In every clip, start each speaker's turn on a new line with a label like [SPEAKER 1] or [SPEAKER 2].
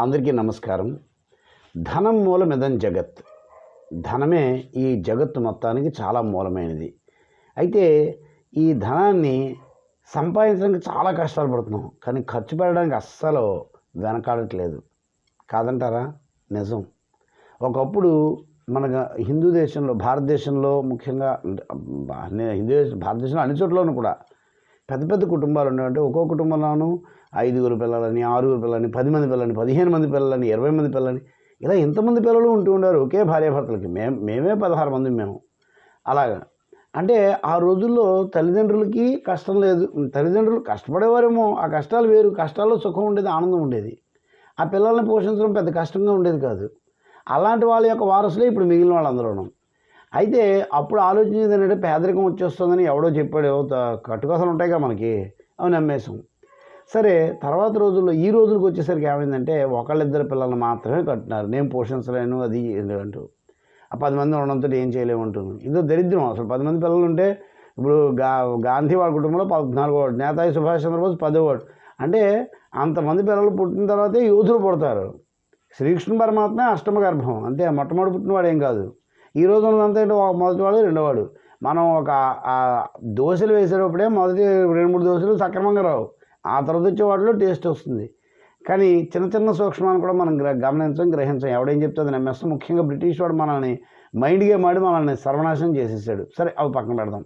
[SPEAKER 1] అందరికీ నమస్కారం. ధనం మూలమిదం జగత్. ధనమే ఈ జగత్తు మొత్తానికి చాలా మూలమైనది. అయితే ఈ ధనాన్ని సంపాదించడానికి చాలా కష్టాలు పడుతున్నాం. కానీ ఖర్చు పెట్టడానికి అస్సలు వెనకాడట్లేదు. కాదంటారా? నిజం. ఒకప్పుడు మన హిందూ దేశంలో భారతదేశంలో ముఖ్యంగా హిందూ దేశం భారతదేశంలో అన్ని చోట్లోనూ కూడా పెద్ద పెద్ద కుటుంబాలు ఉండేవంటే ఒక్కో కుటుంబంలోనూ ఐదుగురు పిల్లలని ఆరుగురు పిల్లలని పది మంది పిల్లలని పదిహేను మంది పిల్లలని ఇరవై మంది పిల్లలని ఇలా ఎంతమంది పిల్లలు ఉంటూ ఉండారు? ఒకే భార్యాభర్తలకి మేము మేమే పదహారు మంది మేము. అలాగా. అంటే ఆ రోజుల్లో తల్లిదండ్రులకి కష్టం లేదు. తల్లిదండ్రులు కష్టపడేవారేమో. ఆ కష్టాలు వేరు. కష్టాల్లో సుఖం ఉండేది ఆనందం ఉండేది. ఆ పిల్లల్ని పోషించడం పెద్ద కష్టంగా ఉండేది కాదు. అలాంటి వాళ్ళ యొక్క వారసులే ఇప్పుడు మిగిలిన వాళ్ళందరూ అయితే అప్పుడు ఆలోచించేది ఏంటంటే పేదరికం వచ్చేస్తుందని ఎవడో చెప్పాడు ఏవో త- కట్టుకథలు ఉంటాయిగా మనకి అవి నమ్మేశాం. సరే తర్వాత రోజుల్లో ఈ రోజులకు వచ్చేసరికి ఏమైందంటే ఒకళ్ళిద్దరు పిల్లల్ని మాత్రమే కట్టినారు నేను పోషించలేను అది అంటూ. ఆ పది మంది ఉండడంతో ఏం చేయలేము అంటున్నాను ఇదో దరిద్రం అసలు. పది మంది పిల్లలు ఉంటే ఇప్పుడు గా గాంధీ వాళ్ళ కుటుంబంలో పద్నాలుగు వాడు నేతాజీ సుభాష్ చంద్రబోస్ పదోవాడు అంటే అంతమంది పిల్లలు పుట్టిన తర్వాతే యోధులు పుడతారు. శ్రీకృష్ణ పరమాత్మ అష్టమ గర్భం. అంతే మొట్టమొదటి పుట్టినవాడు ఏం కాదు. ఈ రోజు ఉన్నదంతా ఒక మొదటివాడు రెండోవాడు మనం ఒక దోశలు వేసేటప్పుడే మొదటి రెండు మూడు దోశలు సక్రమంగా రావు. ఆ తర్వాత వచ్చే వాటిలో టేస్ట్ వస్తుంది. కానీ చిన్న చిన్న సూక్ష్మాన్ని కూడా మనం గ్ర- గమనించం గ్రహించం. ఎవడేం చెప్తే అది నమ్మేస్తాం. ముఖ్యంగా బ్రిటిష్ వాడు మనల్ని మైండ్ గేమ్ ఆడి మనల్ని సర్వనాశనం చేసేసాడు. సరే అవి పక్కన పెడదాం.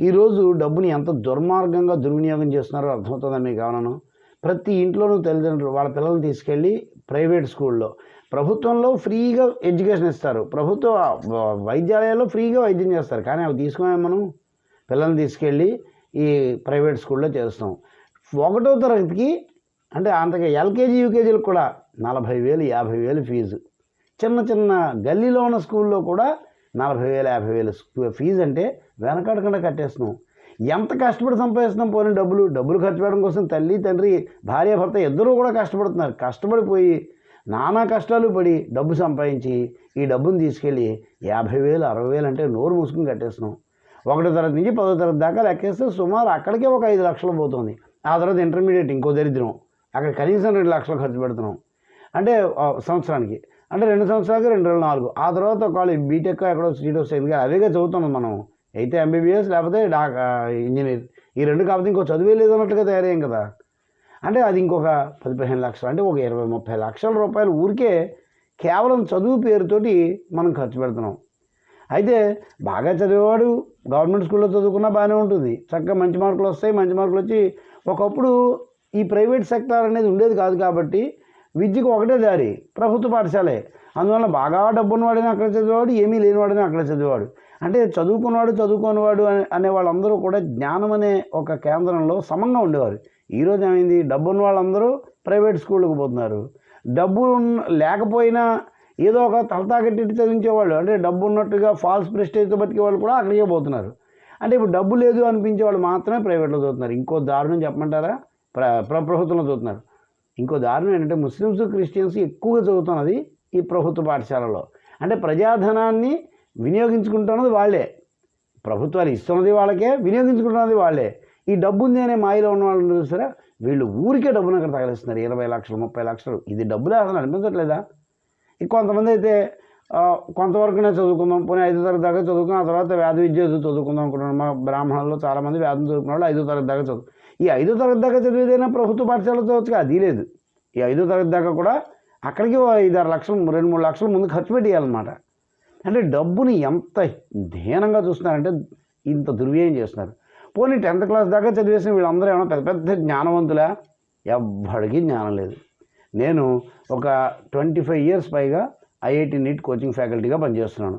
[SPEAKER 1] ఈరోజు డబ్బుని ఎంత దుర్మార్గంగా దుర్వినియోగం చేస్తున్నారో అర్థమవుతుందని మీకు గమనం ప్రతి ఇంట్లోనూ తల్లిదండ్రులు వాళ్ళ పిల్లల్ని తీసుకెళ్ళి ప్రైవేట్ స్కూల్లో. ప్రభుత్వంలో ఫ్రీగా ఎడ్యుకేషన్ ఇస్తారు. ప్రభుత్వ వ- వైద్యాలయాల్లో ఫ్రీగా వైద్యం చేస్తారు. కానీ అవి తీసుకునే మనం పిల్లల్ని తీసుకెళ్ళి ఈ ప్రైవేట్ స్కూల్లో చేస్తాం ఒకటో తరగతికి అంటే అంతగా ఎల్కేజీ యూకేజీలకు కూడా నలభై వేలు యాభై వేలు ఫీజు. చిన్న చిన్న గల్లీలో ఉన్న స్కూల్లో కూడా నలభై వేలు యాభై వేలు ఫీజు అంటే వెనకాడకుండా కట్టేస్తున్నాం. ఎంత కష్టపడి సంపాదిస్తున్నాం పోనీ డబ్బులు? డబ్బులు ఖర్చు పెట్టడం కోసం తల్లి తండ్రి భార్య భర్త ఇద్దరూ కూడా కష్టపడుతున్నారు. కష్టపడిపోయి నానా కష్టాలు పడి డబ్బు సంపాదించి ఈ డబ్బును తీసుకెళ్ళి యాభై వేలు అరవై వేలు అంటే నోరు మూసుకుని కట్టేస్తున్నాం. ఒకటో తరగతి నుంచి పదో తరగతి దాకా లెక్కేస్తే సుమారు అక్కడికే ఒక ఐదు లక్షలు పోతుంది. ఆ తర్వాత ఇంటర్మీడియట్ ఇంకో దరిద్రం. అక్కడ కనీసం రెండు లక్షలు ఖర్చు పెడుతున్నాం. అంటే సంవత్సరానికి. అంటే రెండు సంవత్సరాలకి రెండు వేల నాలుగు. ఆ తర్వాత ఒకవేళ బీటెక్ ఎక్కడో సీట్ వస్తుంది ఎందుకంటే చదువుతున్నాం మనం. అయితే ఎంబీబీఎస్ లేకపోతే డా ఇంజనీర్. ఈ రెండు కాకపోతే ఇంకో చదువే లేదు అన్నట్టుగా తయారయ్యాం కదా. అంటే అది ఇంకొక పది పదిహేను లక్షలు అంటే ఒక ఇరవై ముప్పై లక్షల రూపాయలు ఊరికే కేవలం చదువు పేరుతోటి మనం ఖర్చు పెడుతున్నాం. అయితే బాగా చదివేవాడు గవర్నమెంట్ స్కూల్లో చదువుకున్నా బాగానే ఉంటుంది. చక్కగా మంచి మార్కులు వస్తాయి మంచి మార్కులు వచ్చి ఒకప్పుడు ఈ ప్రైవేట్ సెక్టార్ అనేది ఉండేది కాదు కాబట్టి విద్యకు ఒకటే దారి ప్రభుత్వ పాఠశాలే. అందువల్ల బాగా డబ్బున్నవాడైనా అక్కడ చదివేవాడు ఏమీ లేనివాడైనా అక్కడ చదివేవాడు. అంటే చదువుకున్నవాడు చదువుకోనివాడు అనే అనే వాళ్ళందరూ కూడా జ్ఞానం అనే ఒక కేంద్రంలో సమంగా ఉండేవారు. ఈరోజు ఏమైంది? డబ్బున్న వాళ్ళందరూ ప్రైవేట్ స్కూళ్ళకు పోతున్నారు. డబ్బు లేకపోయినా ఏదో ఒక తలతాగట్టి చదివించేవాళ్ళు. అంటే డబ్బు ఉన్నట్టుగా ఫాల్స్ ప్రెస్టేజ్తో బతికే వాళ్ళు కూడా అక్కడికే పోతున్నారు. అంటే ఇప్పుడు డబ్బు లేదు అనిపించే వాళ్ళు మాత్రమే ప్రైవేట్లో చదువుతున్నారు. ఇంకో దారుణం చెప్పమంటారా? ప్ర ప్ర- ప్రభుత్వంలో చదువుతున్నారు. ఇంకో దారుణం ఏంటంటే ముస్లిమ్స్ క్రిస్టియన్స్ ఎక్కువగా చదువుతున్నది ఈ ప్రభుత్వ పాఠశాలలో. అంటే ప్రజాధనాన్ని వినియోగించుకుంటున్నది వాళ్ళే. ప్రభుత్వాలు ఇస్తున్నది వాళ్ళకే వినియోగించుకుంటున్నది వాళ్ళే. ఈ డబ్బు ఉంది అనే మాయలో ఉన్న వాళ్ళు చూసారా? వీళ్ళు ఊరికే డబ్బును అక్కడ తగలిస్తున్నారు. ఇరవై లక్షలు ముప్పై లక్షలు. ఇది డబ్బులే అసలు అనిపించట్లేదా? ఇంక కొంతమంది అయితే కొంతవరకునే చదువుకుందాం పోనీ ఐదో తరగతి దాకా చదువుకున్నాం ఆ తర్వాత వేద విద్య చదువుకుందాం అనుకుంటున్నాం మా బ్రాహ్మణుల్లో చాలామంది వ్యాధి చదువుకున్న వాళ్ళు ఐదో తరగతి దాకా చదువు. ఈ ఐదో తరగతి దాకా చదివేదైనా ప్రభుత్వ పాఠశాలలో చదవచ్చు అది లేదు. ఈ ఐదో తరగతి దాకా కూడా అక్కడికి ఓ ఐదారు లక్షలు రెండు మూడు లక్షలు ముందు ఖర్చు పెట్టేయాలన్నమాట. అంటే డబ్బుని ఎంత హీనంగా చూస్తున్నారంటే ఇంత దుర్వ్యయం చేస్తున్నారు. పోనీ టెన్త్ క్లాస్ దాకా చదివేసిన వీళ్ళందరూ ఏమైనా పెద్ద పెద్ద జ్ఞానవంతులా? ఎవ్వడికి జ్ఞానం లేదు. నేను ఒక ట్వంటీ ఫైవ్ ఇయర్స్ పైగా ఐఐటి నీట్ కోచింగ్ ఫ్యాకల్టీగా పనిచేస్తున్నాను.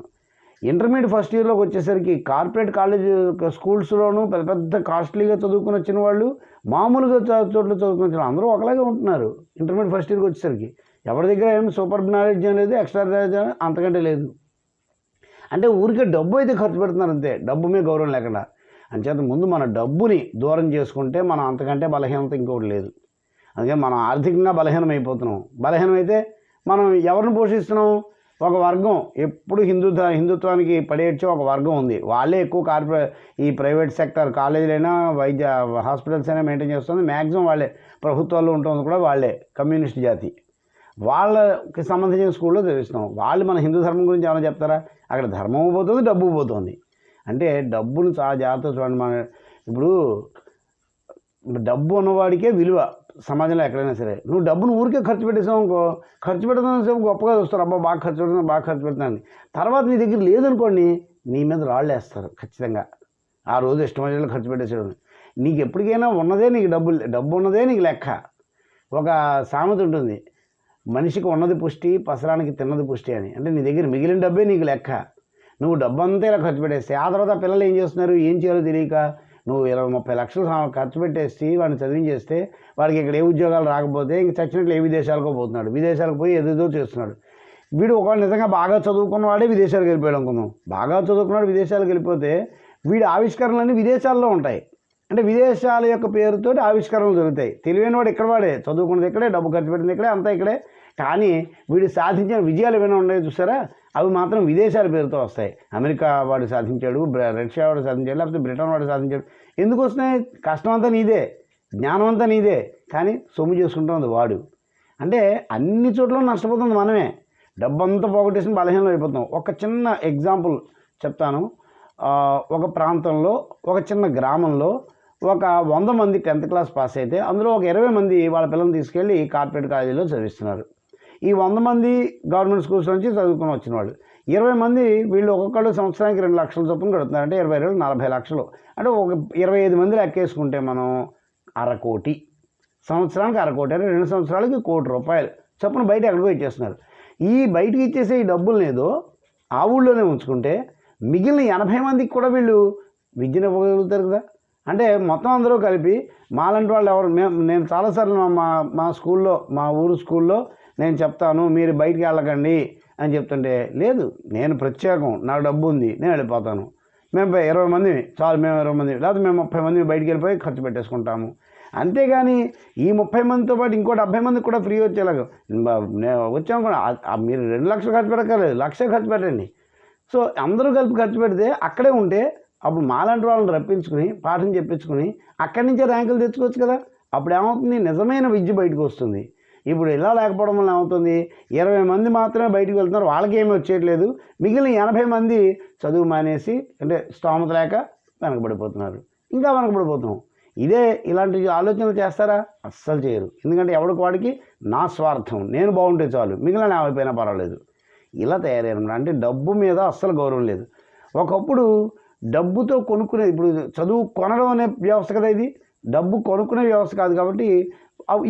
[SPEAKER 1] ఇంటర్మీడియట్ ఫస్ట్ ఇయర్లోకి వచ్చేసరికి కార్పొరేట్ కాలేజ్ స్కూల్స్లోనూ పెద్ద పెద్ద కాస్ట్లీగా చదువుకుని వచ్చిన వాళ్ళు మామూలుగా చోట్ల చదువుకుని వచ్చిన అందరూ ఒకలాగే ఉంటున్నారు. ఇంటర్మీడియట్ ఫస్ట్ ఇయర్కి వచ్చేసరికి ఎవరి దగ్గర ఏం సూపర్ నాలెడ్జ్ అనేది ఎక్స్ట్రా నాలెడ్జ్ అంతకంటే లేదు. అంటే ఊరికే డబ్బు అయితే ఖర్చు పెడుతున్నారు అంతే. డబ్బు మీద గౌరవం లేకుండా. అంచేత ముందు మన డబ్బుని దూరం చేసుకుంటే మనం అంతకంటే బలహీనత ఇంకోటి లేదు. అందుకే మనం ఆర్థికంగా బలహీనం అయిపోతున్నాం బలహీనం అయితే మనం ఎవరిని పోషిస్తున్నాం? ఒక వర్గం. ఎప్పుడు హిందుత్వ హిందుత్వానికి పడేడ్చే ఒక వర్గం ఉంది. వాళ్ళే ఎక్కువ కార్పొరే ఈ ప్రైవేట్ సెక్టర్ కాలేజీలైనా వైద్య హాస్పిటల్స్ అయినా మెయింటైన్ చేస్తుంది. మ్యాక్సిమం వాళ్ళే ప్రభుత్వాల్లో ఉంటుంది కూడా వాళ్ళే. కమ్యూనిస్ట్ జాతి. వాళ్ళకి సంబంధించిన స్కూల్లో చదివిస్తున్నాం. వాళ్ళు మన హిందూ ధర్మం గురించి ఏమైనా చెప్తారా? అక్కడ ధర్మం పోతుంది డబ్బు పోతుంది. అంటే డబ్బును చాలా జాగ్రత్త చూడండి మన ఇప్పుడు డబ్బు ఉన్నవాడికే విలువ సమాజంలో ఎక్కడైనా సరే. నువ్వు డబ్బును ఊరికే ఖర్చు పెట్టేసావు అనుకో ఖర్చు పెడతాను సేపు గొప్పగా చూస్తారు. అబ్బా బాగా ఖర్చు పెడుతున్నా బాగా ఖర్చు పెడుతున్నాను తర్వాత నీ దగ్గర లేదనుకోండి నీ మీద రాళ్ళు వేస్తారు ఖచ్చితంగా. ఆ రోజు ఇష్టం ఖర్చు పెట్టేసాడు నీకు ఎప్పటికైనా ఉన్నదే నీకు డబ్బు డబ్బు ఉన్నదే నీకు లెక్క. ఒక సామెత ఉంటుంది. మనిషికి ఉన్నది పుష్టి పసరానికి తిన్నది పుష్టి అని. అంటే నీ దగ్గర మిగిలిన డబ్బే నీకు లెక్క. నువ్వు డబ్బంతా ఇలా ఖర్చు పెట్టేస్తే ఆ తర్వాత పిల్లలు ఏం చేస్తున్నారు? ఏం చేయాలో తెలియక నువ్వు ఇరవై ముప్పై లక్షలు ఖర్చు పెట్టేసి వాడిని చదివించేస్తే వాడికి ఇక్కడ ఏ ఉద్యోగాలు రాకపోతే ఇంక చచ్చినట్లు ఏ విదేశాలకు పోతున్నాడు? విదేశాలకు పోయి ఏదేదో చేస్తున్నాడు. వీడు ఒకవేళ నిజంగా బాగా చదువుకున్నవాడే విదేశాలకు వెళ్ళిపోయాడు అనుకుందాం. బాగా చదువుకున్నాడు విదేశాలకు వెళ్ళిపోతే వీడి ఆవిష్కరణలన్నీ విదేశాల్లో ఉంటాయి. అంటే విదేశాల యొక్క పేరుతో ఆవిష్కరణలు జరుగుతాయి. తెలివైన వాడు ఇక్కడ వాడే? చదువుకున్నది ఇక్కడే డబ్బు ఖర్చు పెట్టింది ఇక్కడే అంతా ఇక్కడే. కానీ వీడు సాధించిన విజయాలు ఏమైనా ఉన్నాయో చూసారా? అవి మాత్రం విదేశాల పేరుతో వస్తాయి. అమెరికా వాడు సాధించాడు రష్యా వాడు సాధించాడు లేకపోతే బ్రిటన్ వాడు సాధించాడు. ఎందుకు వస్తున్నాయి? కష్టం అంతా నీదే జ్ఞానం అంతా నీదే. కానీ సొమ్ము చేసుకుంటుంది వాడు. అంటే అన్ని చోట్ల నష్టపోతుంది మనమే. డబ్బంతా పోగొట్టేసిన బలహీనం అయిపోతాం ఒక చిన్న ఎగ్జాంపుల్ చెప్తాను. ఒక ప్రాంతంలో ఒక చిన్న గ్రామంలో ఒక వంద మంది టెన్త్ క్లాస్ పాస్ అయితే అందులో ఒక ఇరవై మంది వాళ్ళ పిల్లల్ని తీసుకెళ్ళి కార్పొరేట్ కాలేజీలో చదివిస్తున్నారు. ఈ వంద మంది గవర్నమెంట్ స్కూల్స్ నుంచి చదువుకుని వచ్చిన వాళ్ళు. ఇరవై మంది వీళ్ళు ఒక్కొక్కళ్ళు సంవత్సరానికి రెండు లక్షల చొప్పున కడుతున్నారు. అంటే ఇరవై రెండు నలభై లక్షలు. అంటే ఒక ఇరవై ఐదు మంది లెక్కేసుకుంటే మనం అరకోటి సంవత్సరానికి అరకోటి అంటే రెండు సంవత్సరాలకి కోటి రూపాయలు చొప్పున బయట ఎక్కడికో ఇచ్చేస్తున్నారు. ఈ బయటకి ఇచ్చేసే ఈ డబ్బులు ఏదో ఆ ఊళ్ళోనే ఉంచుకుంటే మిగిలిన ఎనభై మందికి కూడా వీళ్ళు విద్యను ఇవ్వగలుగుతారు కదా. అంటే మొత్తం అందరూ కలిపి మాలాంటి వాళ్ళు ఎవరు మేము నేను చాలాసార్లు మా- మా మా స్కూల్లో మా ఊరు స్కూల్లో నేను చెప్తాను మీరు బయటికి వెళ్ళకండి అని చెప్తుంటే లేదు నేను ప్రత్యేకం నాకు డబ్బు ఉంది నేను వెళ్ళిపోతాను. మేము ఇరవై మంది చాలు మేము ఇరవై మంది లేకపోతే మేము ముప్పై మంది బయటికి వెళ్ళిపోయి ఖర్చు పెట్టేసుకుంటాము. అంతేగాని ఈ ముప్పై మందితో పాటు ఇంకో డెబ్బై మందికి కూడా ఫ్రీ వచ్చేలాగా వచ్చాము కూడా మీరు రెండు లక్షలు ఖర్చు పెట్టక్కర్లేదు లక్ష ఖర్చు పెట్టండి. సో అందరూ కలిపి ఖర్చు పెడితే అక్కడే ఉంటే అప్పుడు మాలాంటి వాళ్ళని రప్పించుకుని పాఠం చెప్పించుకుని అక్కడి నుంచే ర్యాంకులు తెచ్చుకోవచ్చు కదా. అప్పుడు ఏమవుతుంది? నిజమైన విద్య బయటకు వస్తుంది. ఇప్పుడు ఇలా లేకపోవడం వల్ల ఏమవుతుంది? ఇరవై మంది మాత్రమే బయటకు వెళ్తున్నారు. వాళ్ళకి ఏమీ వచ్చేయట్లేదు. మిగిలిన ఎనభై మంది చదువు మానేసి అంటే స్తోమత లేక వెనకబడిపోతున్నారు. ఇంకా వెనకబడిపోతున్నాం. ఇదే ఇలాంటి ఆలోచనలు చేస్తారా? అస్సలు చేయరు. ఎందుకంటే ఎవరికి వాడికి? నా స్వార్థం. నేను బాగుంటే చాలు. మిగిలిన ఏమైపోయినా పర్వాలేదు. ఇలా తయారైన అంటే డబ్బు మీద అస్సలు గౌరవం లేదు. ఒకప్పుడు డబ్బుతో కొనుక్కునే ఇప్పుడు చదువు కొనడం అనే వ్యవస్థ కదా ఇది. డబ్బు కొనుక్కునే వ్యవస్థ కాదు కాబట్టి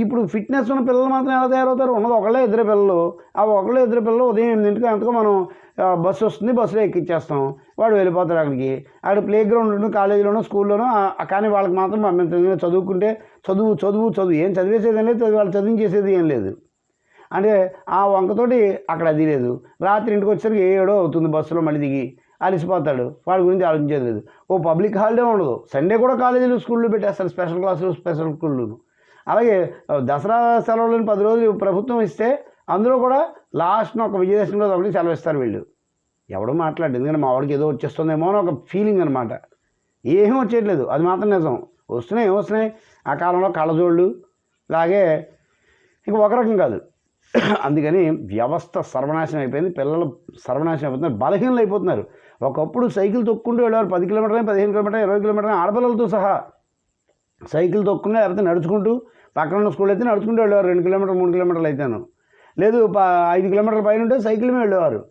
[SPEAKER 1] ఇప్పుడు ఫిట్నెస్ ఉన్న పిల్లలు మాత్రం ఎలా తయారవుతారు? ఉన్నది ఒకళ్ళే ఇద్దరు పిల్లలు. ఆ ఒకళ్ళే ఇద్దరు పిల్లలు ఉదయం ఎనిమిదింటికి ఎంతకో మనం బస్సు వస్తుంది బస్సులో ఎక్కిచ్చేస్తాం. వాడు వెళ్ళిపోతారు అక్కడికి. అక్కడ ప్లే గ్రౌండ్ కాలేజీలోనూ స్కూల్లోనూ కానీ వాళ్ళకి మాత్రం పంపించదు చదువుకుంటే చదువు చదువు చదువు. ఏం చదివేసేది ఏం లేదు వాళ్ళు చదివించేసేది ఏం లేదు. అంటే ఆ వంకతోటి అక్కడ అది లేదు. రాత్రి ఇంటికి వచ్చేసరికి ఏడో అవుతుంది బస్సులో మళ్ళీ దిగి. అలసిపోతాడు వాడి గురించి ఆలోచించేది లేదు. ఓ పబ్లిక్ హాలిడే ఉండదు. సండే కూడా కాలేజీలు స్కూల్లో పెట్టేస్తారు. స్పెషల్ క్లాసులు స్పెషల్ స్కూళ్ళు అలాగే దసరా సెలవులను పది రోజులు ప్రభుత్వం ఇస్తే అందులో కూడా లాస్ట్ను ఒక విజయదశమి రోజు ఒకటి సెలవు ఇస్తారు వీళ్ళు. ఎవడో మాట్లాడు ఎందుకంటే మా వాడికి ఏదో వచ్చేస్తుందేమో అని ఒక ఫీలింగ్ అనమాట ఏమీ వచ్చేయట్లేదు. అది మాత్రం నిజం. వస్తున్నాయి వస్తున్నాయి. ఆ కాలంలో కళ్ళజోళ్ళు. అలాగే ఇంక ఒక రకం కాదు. అందుకని వ్యవస్థ సర్వనాశనం అయిపోయింది. పిల్లలు సర్వనాశనం అయిపోతున్నారు. బలహీనలు అయిపోతున్నారు. ఒకప్పుడు సైకిల్ తొక్కుంటూ వెళ్ళేవారు. పది కిలోమీటర్లు పదిహేను కిలోమీటర్లు ఇరవై కిలోమీటర్లు ఆడపిల్లలతో సహా. సైకిల్ తొక్కునే లేకపోతే నడుచుకుంటూ పక్కన ఉన్న స్కూల్ అయితే నడుచుకుంటూ వెళ్ళేవారు. రెండు కిలోమీటర్లు మూడు కిలోమీటర్లు అయితేను. లేదు ప- ఐదు కిలోమీటర్ల పైన ఉంటే సైకిల్ మీద వెళ్ళేవారు.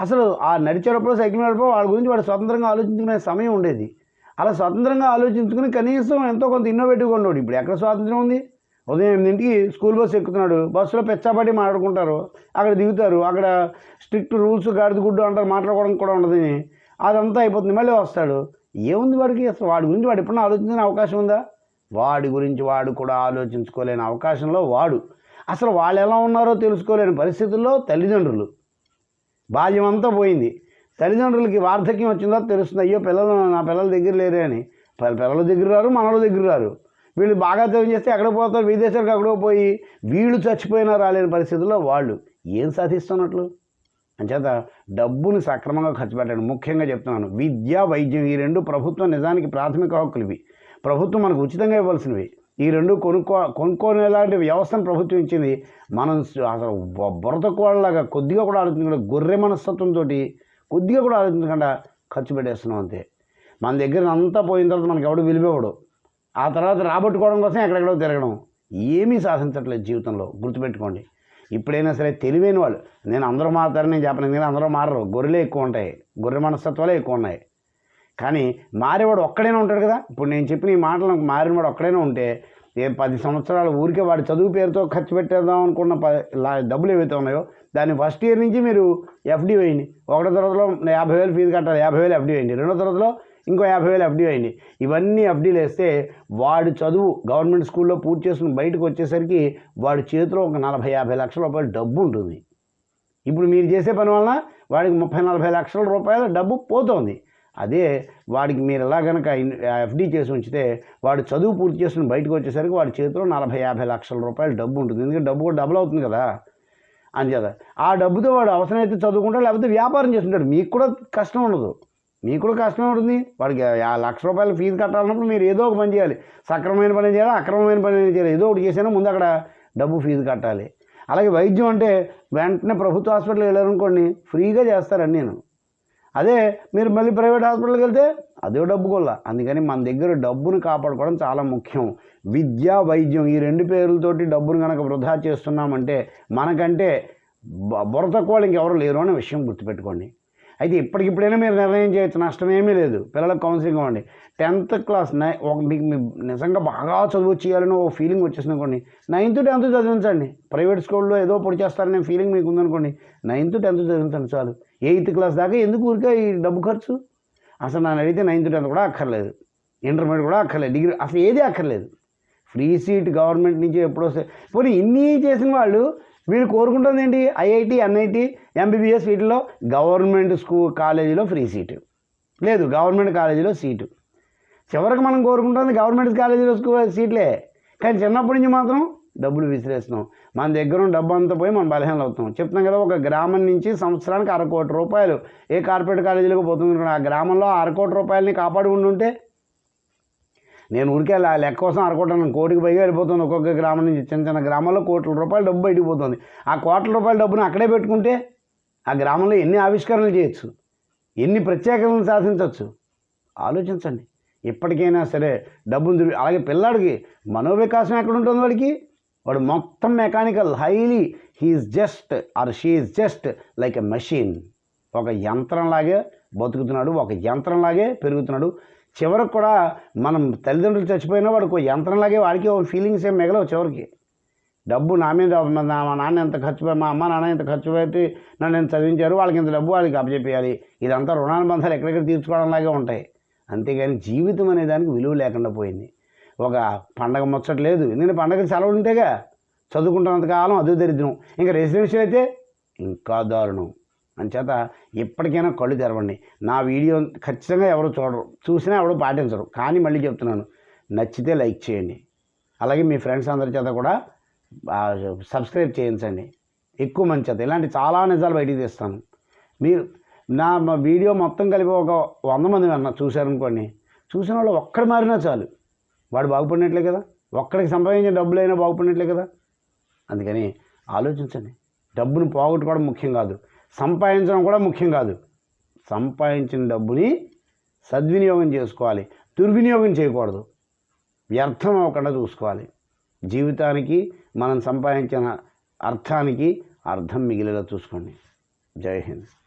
[SPEAKER 1] అసలు ఆ నడిచేటప్పుడు సైకిల్ నడిపో వాళ్ళ గురించి వాడు స్వతంత్రంగా ఆలోచించుకునే సమయం ఉండేది. అలా స్వతంత్రంగా ఆలోచించుకుని కనీసం ఎంతో కొంత ఇన్నోవేటివ్గా ఉండేవాడు ఇప్పుడు ఎక్కడ స్వాతంత్రం ఉంది? ఉదయం ఎనిమిదింటికి స్కూల్ బస్సు ఎక్కుతున్నాడు. బస్సులో పెచ్చాపడి మాట్లాడుకుంటారు. అక్కడ దిగుతారు. అక్కడ స్ట్రిక్ట్ రూల్స్ గాడిద గుడ్డు అంటారు. మాట్లాడుకోవడం కూడా ఉండదని అదంతా అయిపోతుంది. మళ్ళీ వస్తాడు. ఏముంది వాడికి? అసలు వాడి గురించి వాడు ఎప్పుడన్నా ఆలోచించిన అవకాశం ఉందా? వాడి గురించి వాడు కూడా ఆలోచించుకోలేని అవకాశంలో వాడు. అసలు వాళ్ళు ఎలా ఉన్నారో తెలుసుకోలేని పరిస్థితుల్లో తల్లిదండ్రులు. బాల్యం అంతా పోయింది. తల్లిదండ్రులకి వార్ధక్యం వచ్చిందో? తెలుస్తుంది. అయ్యో పిల్లలు నా పిల్లల దగ్గర లేరే అని. పిల్లల దగ్గర రారు మనల దగ్గర రారు. వీళ్ళు బాగా చదివి చేస్తే ఎక్కడ పోతారు? విదేశాలకు అక్కడ పోయి వీళ్ళు చచ్చిపోయినా రాలేని పరిస్థితుల్లో వాళ్ళు ఏం సాధిస్తున్నట్లు? అంచేత డబ్బుని సక్రమంగా ఖర్చు పెట్టండి. ముఖ్యంగా చెప్తున్నాను విద్య వైద్యం ఈ రెండు ప్రభుత్వం నిజానికి ప్రాథమిక హక్కులు ఇవి. ప్రభుత్వం మనకు ఉచితంగా ఇవ్వాల్సినవి. ఈ రెండు కొనుక్కో కొనుక్కోనేలాంటి వ్యవస్థను ప్రభుత్వం ఇచ్చింది. మనం అసలు బురతకోళ్ళలాగా కొద్దిగా కూడా ఆలోచించకుండా గొర్రె మనస్తత్వంతో కొద్దిగా కూడా ఆలోచించకుండా ఖర్చు పెట్టేస్తున్నాం అంతే. మన దగ్గర అంతా పోయిన తర్వాత మనకి ఎవడు విలువేవాడు ఆ తర్వాత రాబట్టుకోవడం కోసం ఎక్కడెక్కడో తిరగడం. ఏమీ సాధించట్లేదు జీవితంలో. గుర్తుపెట్టుకోండి. ఇప్పుడైనా సరే తెలివైన వాళ్ళు నేను అందరూ మారుతారని నేను చెప్పను ఎందుకంటే అందరూ మారరు. గొర్రెలే ఎక్కువ ఉంటాయి. గొర్రె మనస్తత్వాలే ఎక్కువ ఉన్నాయి. కానీ మారేవాడు ఒక్కడైనా ఉంటాడు కదా. ఇప్పుడు నేను చెప్పిన ఈ మాటలు మారినవాడు ఒక్కడైనా ఉంటే ఏ పది సంవత్సరాలు ఊరికే వాడి చదువు పేరుతో ఖర్చు పెట్టేద్దాం అనుకున్న ప లా- డబ్బులు ఏవైతే ఉన్నాయో దాన్ని ఫస్ట్ ఇయర్ నుంచి మీరు ఎఫ్డి వేయండి. ఒకటో తరగతిలో యాభై వేలు ఫీజు కట్టాలి యాభై వేలు ఎఫ్డి వేయండి. రెండో తరగతిలో ఇంకో యాభై వేలు ఎఫ్డీ అయినాయి ఇవన్నీ ఎఫ్డీలు వేస్తే వాడు చదువు గవర్నమెంట్ స్కూల్లో పూర్తి చేసుకుని బయటకు వచ్చేసరికి వాడి చేతిలో ఒక నలభై యాభై లక్షల రూపాయలు డబ్బు ఉంటుంది. ఇప్పుడు మీరు చేసే పని వలన వాడికి ముప్పై నలభై లక్షల రూపాయల డబ్బు పోతుంది. అదే వాడికి మీరు ఎలా కనుక ఎఫ్డి చేసి ఉంచితే వాడు చదువు పూర్తి చేసుకుని బయటకు వచ్చేసరికి వాడి చేతిలో నలభై యాభై లక్షల రూపాయలు డబ్బు ఉంటుంది. ఎందుకంటే డబ్బు కూడా డబుల్ అవుతుంది కదా. అంచేత ఆ డబ్బుతో వాడు అవసరమైతే చదువుకుంటాడు లేకపోతే వ్యాపారం చేస్తుంటాడు. మీకు కూడా కష్టం ఉండదు. మీకు కూడా కష్టం ఉంటుంది. వాడికి ఆ లక్ష రూపాయలు ఫీజు కట్టాలన్నప్పుడు మీరు ఏదో ఒక పని చేయాలి. సక్రమమైన పని చేయాలి అక్రమమైన పని చేయాలి? ఏదో ఒకటి చేసినా ముందు అక్కడ డబ్బు ఫీజు కట్టాలి. అలాగే వైద్యం అంటే వెంటనే ప్రభుత్వ హాస్పిటల్కి వెళ్ళారనుకోండి ఫ్రీగా చేస్తారని నేను. అదే మీరు మళ్ళీ ప్రైవేట్ హాస్పిటల్కి వెళ్తే అదే డబ్బు కొల్ల. అందుకని మన దగ్గర డబ్బును కాపాడుకోవడం చాలా ముఖ్యం. విద్య వైద్యం ఈ రెండు పేర్లతోటి డబ్బును కనుక వృధా చేస్తున్నామంటే మనకంటే బ- బుర్ర తక్కువ ఇంకెవరు లేరు అనే విషయం గుర్తుపెట్టుకోండి. అయితే ఇప్పటికిప్పుడైనా మీరు నిర్ణయం చేయొచ్చు. నష్టం ఏమీ లేదు. పిల్లలకు కౌన్సిలింగ్ ఇవ్వండి. టెన్త్ క్లాస్ నై ఒక మీకు మీ నిజంగా బాగా చదువు చేయాలని ఓ ఫీలింగ్ వచ్చేసింది అనుకోండి. నైన్త్ టెన్త్ చదివించండి. ప్రైవేట్ స్కూల్లో ఏదో పొడి చేస్తారనే ఫీలింగ్ మీకు ఉందనుకోండి నైన్త్ టెన్త్ చదివించండి చాలు. ఎయిత్ క్లాస్ దాకా ఎందుకు ఊరికే ఈ డబ్బు ఖర్చు? అసలు నన్ను అడిగితే నైన్త్ టెన్త్ కూడా అక్కర్లేదు. ఇంటర్మీడియట్ కూడా అక్కర్లేదు. డిగ్రీ అసలు ఏది అక్కర్లేదు. ఫ్రీ సీట్ గవర్నమెంట్ నుంచి ఎప్పుడో పోనీ ఇన్ని చేసిన వాళ్ళు వీళ్ళు కోరుకుంటుంది ఏంటి? ఐఐటి ఎన్ఐటి ఎంబీబీఎస్ వీటిలో గవర్నమెంట్ స్కూల్ కాలేజీలో ఫ్రీ సీటు. లేదు గవర్నమెంట్ కాలేజీలో సీటు. చివరికి మనం కోరుకుంటుంది గవర్నమెంట్ కాలేజీలో స్కూల్ సీట్లే. కానీ చిన్నప్పటి నుంచి మాత్రం డబ్బులు విసిరేస్తున్నాం. మన దగ్గర ఉన్న డబ్బు అంతా పోయి మనం బలహీనలు అవుతాం చెప్తున్నాం కదా ఒక గ్రామం నుంచి సంవత్సరానికి అర కోటి రూపాయలు ఏ కార్పొరేట్ కాలేజీలకు పోతుంది ఆ గ్రామంలో అర కోటి రూపాయలని కాపాడుకుంటుంటే నేను ఊరికే లె- లెక్క కోసం అనుకుంటాను. కోటికి పైగా వెళ్ళిపోతుంది ఒక్కొక్క గ్రామం నుంచి. చిన్న చిన్న గ్రామాల్లో కోట్ల రూపాయల డబ్బు బయటికి పోతుంది. ఆ కోట్ల రూపాయల డబ్బును అక్కడే పెట్టుకుంటే ఆ గ్రామంలో ఎన్ని ఆవిష్కరణలు చేయొచ్చు? ఎన్ని ప్రత్యేకతలను సాధించవచ్చు ఆలోచించండి. ఇప్పటికైనా సరే డబ్బును అలాగే పిల్లాడికి మనోవికాసం ఎక్కడ ఉంటుంది వాడికి? వాడు మొత్తం mechanical highly he's just or she's just like a machine. ఒక యంత్రంలాగే బతుకుతున్నాడు ఒక యంత్రంలాగే పెరుగుతున్నాడు. చివరికి కూడా మనం తల్లిదండ్రులు చచ్చిపోయినా వాడికి యంత్రంలాగే వాడికి ఫీలింగ్స్ ఏం మిగలవు చివరికి. డబ్బు నా మీద మా నా- మా నాన్న ఎంత ఖర్చు మా అమ్మ నాన్న ఎంత ఖర్చు పెట్టి నన్ను ఎంత చదివించారు వాళ్ళకి ఇంత డబ్బు వాళ్ళకి అప్పచెప్పేయాలి. ఇదంతా రుణానుబంధాలు ఎక్కడెక్కడ తీర్చుకోవడంలాగే ఉంటాయి. అంతేగాని జీవితం అనే దానికి విలువ లేకుండా పోయింది. ఒక పండగ ముచ్చట లేదు. ఎందుకంటే పండగకి సెలవులు ఉంటేగా చదువుకుంటున్నంత కాలం అదే దరిద్రం. ఇంకా రెసిడెన్షియల్ అయితే ఇంకా దారుణం. అంచేత ఎప్పటికైనా కళ్ళు తెరవండి. నా వీడియో ఖచ్చితంగా ఎవరు చూడరు చూసినా ఎవరు పాటించరు. కానీ మళ్ళీ చెప్తున్నాను నచ్చితే లైక్ చేయండి. అలాగే మీ ఫ్రెండ్స్ అందరి చేత కూడా సబ్స్క్రైబ్ చేయించండి. ఎక్కువ మంచి చేత. ఇలాంటి చాలా నిజాలు బయటికి తీస్తాను. మీరు నా వీడియో మొత్తం కలిపి ఒక వంద మంది అన్న చూశారనుకోండి చూసిన వాళ్ళు ఒక్కడు మారినా చాలు. వాడు బాగుపడినట్లే కదా. ఒక్కడికి సంపాదించిన డబ్బులైనా బాగుపడినట్లే కదా. అందుకని ఆలోచించండి. డబ్బును పోగొట్టుకోవడం ముఖ్యం కాదు. సంపాదించడం కూడా ముఖ్యం కాదు. సంపాదించిన డబ్బుని సద్వినియోగం చేసుకోవాలి. దుర్వినియోగం చేయకూడదు. వ్యర్థం అవ్వకుండా చూసుకోవాలి. జీవితానికి మనం సంపాదించిన అర్థానికి అర్థం మిగిలేలా చూసుకోండి. జై హింద్.